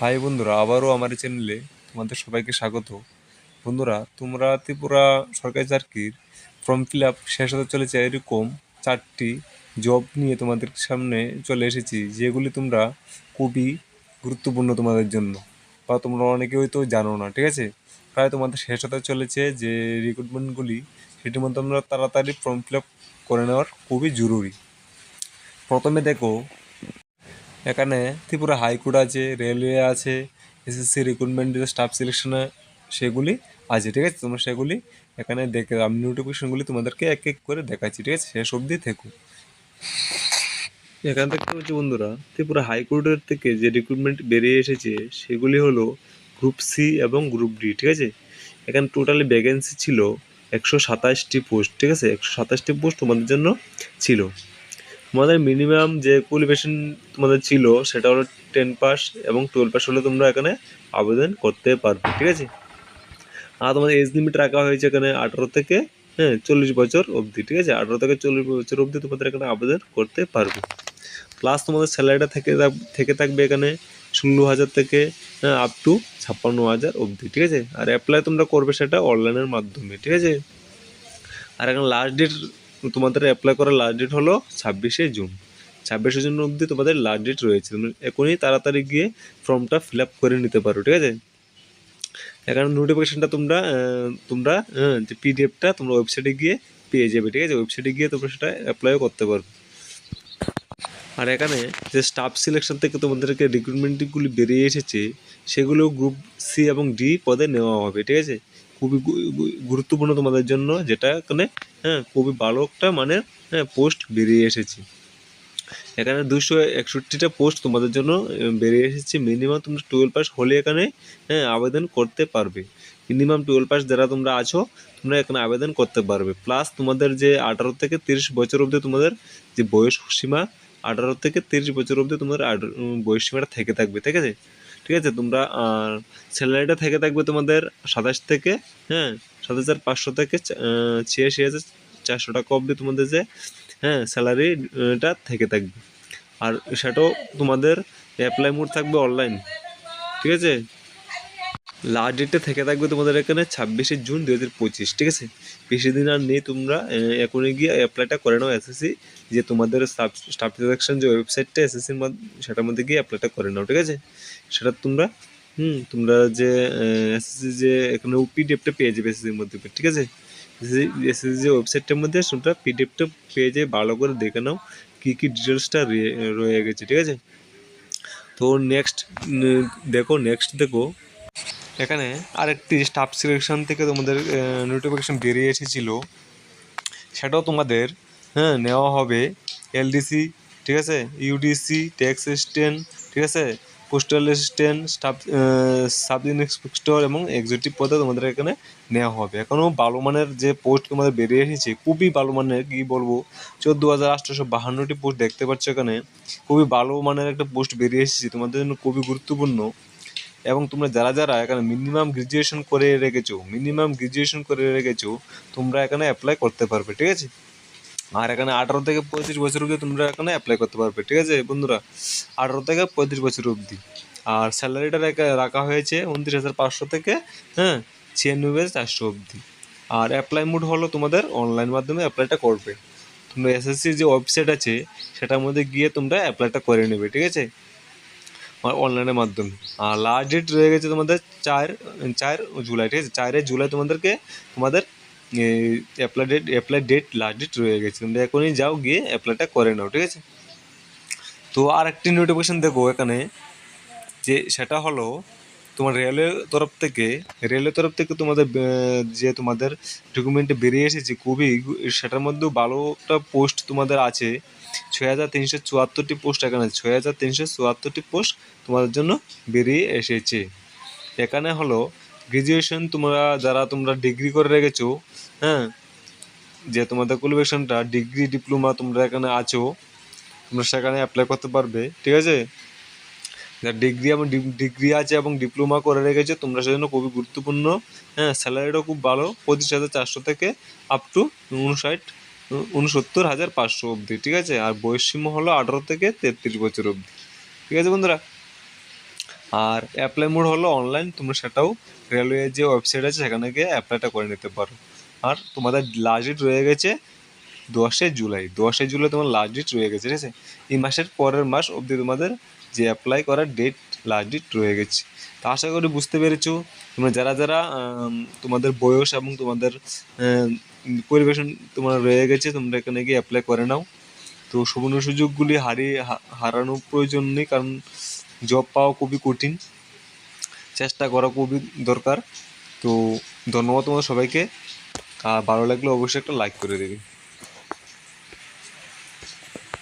High বন্ধুরা, আবারও আমার এই চ্যানেলে তোমাদের সবাইকে স্বাগত। বন্ধুরা, তোমরা ত্রিপুরা সরকারি চাকরির ফর্ম ফিল আপ শেষ হতে চলেছে এরকম চারটি জব নিয়ে তোমাদের সামনে চলে এসেছি, যেগুলি তোমরা খুবই গুরুত্বপূর্ণ তোমাদের জন্য। বা তোমরা অনেকে হয়তো জানো না, ঠিক আছে? প্রায় তোমাদের শেষ হতে চলেছে যে রিক্রুটমেন্টগুলি সেটির মধ্যে তোমরা তাড়াতাড়ি ফর্ম ফিল আপ করে নেওয়ার খুবই জরুরি। প্রথমে দেখো এখানে ত্রিপুরা হাইকোর্ট আছে রেলওয়ে আছে এসএসসি রিক্রুটমেন্টের স্টাফ সিলেকশনে সেগুলি আছে, ঠিক আছে? তোমরা সেগুলি এখানে দেখে, আমি নোটিফিকেশনগুলি তোমাদেরকে এক এক করে দেখাচ্ছি, ঠিক আছে? শেষ অবধি থেকো। এখান থেকে হচ্ছে বন্ধুরা, ত্রিপুরা হাইকোর্টের থেকে যে রিক্রুটমেন্ট বেরিয়ে এসেছে, সেগুলি হলো গ্রুপ সি এবং গ্রুপ ডি ঠিক আছে? এখানে টোটালি ভ্যাকেন্সি ছিল একশো সাতাশটি পোস্ট ঠিক আছে? একশো সাতাশটি পোস্ট তোমাদের জন্য ছিল। তোমাদের মিনিমাম যে কোয়ালিফিকেশন তোমাদের ছিল, সেটা হলো টেন পাস এবং টুয়েলভ পাস হলে তোমরা এখানে আবেদন করতে পারবে, ঠিক আছে? আর তোমাদের এজ লিমিট রাখা হয়েছে এখানে আঠারো থেকে হ্যাঁ চল্লিশ বছর অবধি, ঠিক আছে? আঠারো থেকে চল্লিশ বছর অবধি তোমাদের এখানে আবেদন করতে পারবে। প্লাস তোমাদের স্যালারিটা থেকে থাক- থেকে থাকবে এখানে ষোলো হাজার থেকে আপ টু ছাপ্পান্ন হাজার অবধি, ঠিক আছে? আর অ্যাপ্লাই তোমরা করবে সেটা অনলাইনের মাধ্যমে, ঠিক আছে? আর এখন লাস্ট ডেট তোমাদের অ্যাপ্লাই করার লাস্ট ডেট হলো ছাব্বিশে জুন। ছাব্বিশে জুন অবধি তোমাদের লাস্ট ডেট রয়েছে। তুমি এখনই তাড়াতাড়ি গিয়ে ফর্মটা ফিল আপ করে নিতে পারো ঠিক আছে? এখানে নোটিফিকেশনটা তোমরা তোমরা হ্যাঁ, যে পিডিএফটা তোমরা ওয়েবসাইটে গিয়ে পেয়ে যাবে ঠিক আছে? ওয়েবসাইটে গিয়ে তোমরা সেটা অ্যাপ্লাইও করতে পারবে। আর এখানে যে স্টাফ সিলেকশন থেকে তোমাদেরকে রিক্রুটমেন্টগুলি বেরিয়ে এসেছে সেগুলো গ্রুপ সি এবং ডি পদে নেওয়া হবে ঠিক আছে? খুবই গুরুত্বপূর্ণ তোমাদের জন্য, যেটা এখানে হ্যাঁ খুবই ভালো একটা মানে হ্যাঁ পোস্ট বেরিয়ে এসেছে। এখানে দুশো একষট্টিটা পোস্ট তোমাদের জন্য বেরিয়ে এসেছে। মিনিমাম তোমরা টুয়েলভ পাস হলে এখানে হ্যাঁ আবেদন করতে পারবে। মিনিমাম টুয়েলভ পাস যারা তোমরা আছো, তোমরা এখানে আবেদন করতে পারবে। প্লাস তোমাদের যে আঠারো থেকে তিরিশ বছর অবধি তোমাদের যে বয়স সীমা, আঠারো থেকে তিরিশ বছর অবধি তোমাদের বয়স সীমাটা থেকে থাকবে, ঠিক আছে? ঠিক আছে? তোমরা স্যালারিটা থেকে থাকবে তোমাদের সাতাশ থেকে হ্যাঁ? সাতাশ হাজার পাঁচশো থেকে ছিয়াশি হাজার চারশো টাকা অবধি তোমাদের যে হ্যাঁ স্যালারিটা থেকে থাকবে। আর সেটাও তোমাদের অ্যাপ্লাই মোড থাকবে অনলাইন ঠিক আছে? লাস্ট ডেটে থেকে থাকবে তোমাদের এখানে ছাব্বিশে জুন দু হাজার পঁচিশ, ঠিক আছে? বেশি দিন আর নেই তোমরা এখনই গিয়ে অ্যাপ্লাইটা করে নাও এসএসসি যে তোমাদের স্টাফ স্টাফ সিলেকশন যে ওয়েবসাইটটা এসএসসির মধ্যে, সেটার মধ্যে গিয়ে অ্যাপ্লাইটা করে নাও, ঠিক আছে? সেটা তোমরা, হুম, তোমরা যে এসএসসি যে, এখানে পিডিএফটা পেয়ে যাবে এসএসসির মধ্যে ঠিক আছে? এসএসসি যে ওয়েবসাইটটার মধ্যে সেটা পিডিএফটা পেয়ে যাবে ভালো করে দেখে নাও, কী কী ডিটেলসটা রয়ে গেছে, ঠিক আছে? তো নেক্সট দেখো নেক্সট দেখো এখানে আরেকটি স্টাফ সিলেকশন থেকে তোমাদের নোটিফিকেশন বেরিয়ে এসেছিল, সেটাও তোমাদের হ্যাঁ নেওয়া হবে। এলডিসি, ঠিক আছে? ইউডিসি, ট্যাক্স অ্যাসিস্ট্যান্ট ঠিক আছে? Postal assistant staff sub inspector এবং এক্সিকিউটিভ পদে তোমাদের এখানে নেওয়া হবে। এখনও ভালো মানের যে পোস্ট তোমাদের বেরিয়ে এসেছে, খুবই ভালো মানের কী বলব? চোদ্দ হাজার আটশোশো বাহান্নটি পোস্ট দেখতে পাচ্ছ এখানে। খুবই ভালো মানের একটা পোস্ট বেরিয়ে এসেছে, তোমাদের জন্য খুবই গুরুত্বপূর্ণ। এবং তোমরা যারা যারা এখানে মিনিমাম গ্রাজুয়েশন করে রেখেছো মিনিমাম গ্রাজুয়েশন করে রেখেছো, তোমরা এখানে অ্যাপ্লাই করতে পারবে, ঠিক আছে? আর এখানে আঠারো থেকে পঁয়ত্রিশ বছর অবধি তোমরা এখানে অ্যাপ্লাই করতে পারবে, ঠিক আছে বন্ধুরা? আঠারো থেকে পঁয়ত্রিশ বছর অবধি। আর স্যালারিটা রাখা হয়েছে উনত্রিশ হাজার পাঁচশো থেকে হ্যাঁ ছিয়ানব্বই হাজার চারশো অবধি। আর অ্যাপ্লাই মুড হলো তোমাদের অনলাইন মাধ্যমে অ্যাপ্লাইটা করবে। তোমরা এসএসসির যে ওয়েবসাইট আছে, সেটার মধ্যে গিয়ে তোমরা অ্যাপ্লাইটা করে নেবে, ঠিক আছে? অনলাইনের মাধ্যমে। আর লাস্ট ডেট রয়ে গেছে তোমাদের চার চার জুলাই, ঠিক আছে? চারে জুলাই তোমাদেরকে, তোমাদের apply date apply date last date রয়ে গেছে। তোমরা এখনই যাও গিয়ে অ্যাপ্লাইটা করে নাও, ঠিক আছে? তো আর একটি নোটিফিকেশান দেখো এখানে, যে সেটা হলো তোমার রেলের তরফ থেকে, রেলের তরফ থেকে তোমাদের যে তোমাদের ডকুমেন্টে বেরিয়ে এসেছে, খুবই সেটার মধ্যেও একটা পোস্ট তোমাদের আছে। ছয় হাজার তিনশো চুয়াত্তরটি পোস্ট এখানে ছয় হাজার তিনশো চুয়াত্তরটি পোস্ট তোমাদের জন্য বেরিয়ে এসেছে। এখানে হলো গ্রাজুয়েশন তোমরা, যারা তোমরা ডিগ্রি করে রেখেছো হ্যাঁ যে তোমাদের কোয়ালিফিকেশনটা ডিগ্রি ডিপ্লোমা তোমরা এখানে আছো, তোমরা সেখানে অ্যাপ্লাই করতে পারবে, ঠিক আছে? ডিগ্রি এবং ডিগ্রি আছে এবং ডিপ্লোমা করে রেখেছো, তোমরা সেজন্য খুবই গুরুত্বপূর্ণ। হ্যাঁ স্যালারিটাও খুব ভালো, পঁচিশ হাজার চারশো থেকে আপ টু উনষাট উনসত্তর হাজার পাঁচশো অবধি, ঠিক আছে? আর বয়সসীমা হলো আঠারো থেকে তেত্রিশ বছর অবধি, ঠিক আছে বন্ধুরা? আর অ্যাপ্লাই মোড হলো অনলাইন তোমরা সেটাও রেলওয়ের যে ওয়েবসাইট আছে, সেখানে গিয়ে অ্যাপ্লাইটা করে নিতে পারো। আর তোমাদের লাস্ট ডেট রয়ে গেছে দশে জুলাই দশে জুলাই তোমার লাস্ট ডেট রয়ে গেছে, ঠিক আছে? এই মাসের পরের মাস অবধি তোমাদের যে অ্যাপ্লাই করার ডেট লাস্ট ডেট রয়ে গেছে। তা আশা করি বুঝতে পেরেছ। তোমরা যারা যারা তোমাদের বয়স এবং তোমাদের পরিবেশন তোমার রয়ে গেছে, তোমরা এখানে গিয়ে অ্যাপ্লাই করে নাও। তো সুবর্ণ সুযোগগুলি হারিয়ে, হা- হারানোর প্রয়োজন নেই, কারণ জব পাওয়া খুবই কঠিন। চেষ্টা করা খুবই দরকার। তো ধন্যবাদ তোমাদের সবাইকে। আর ভালো লাগলে অবশ্যই একটা লাইক করে দেবে।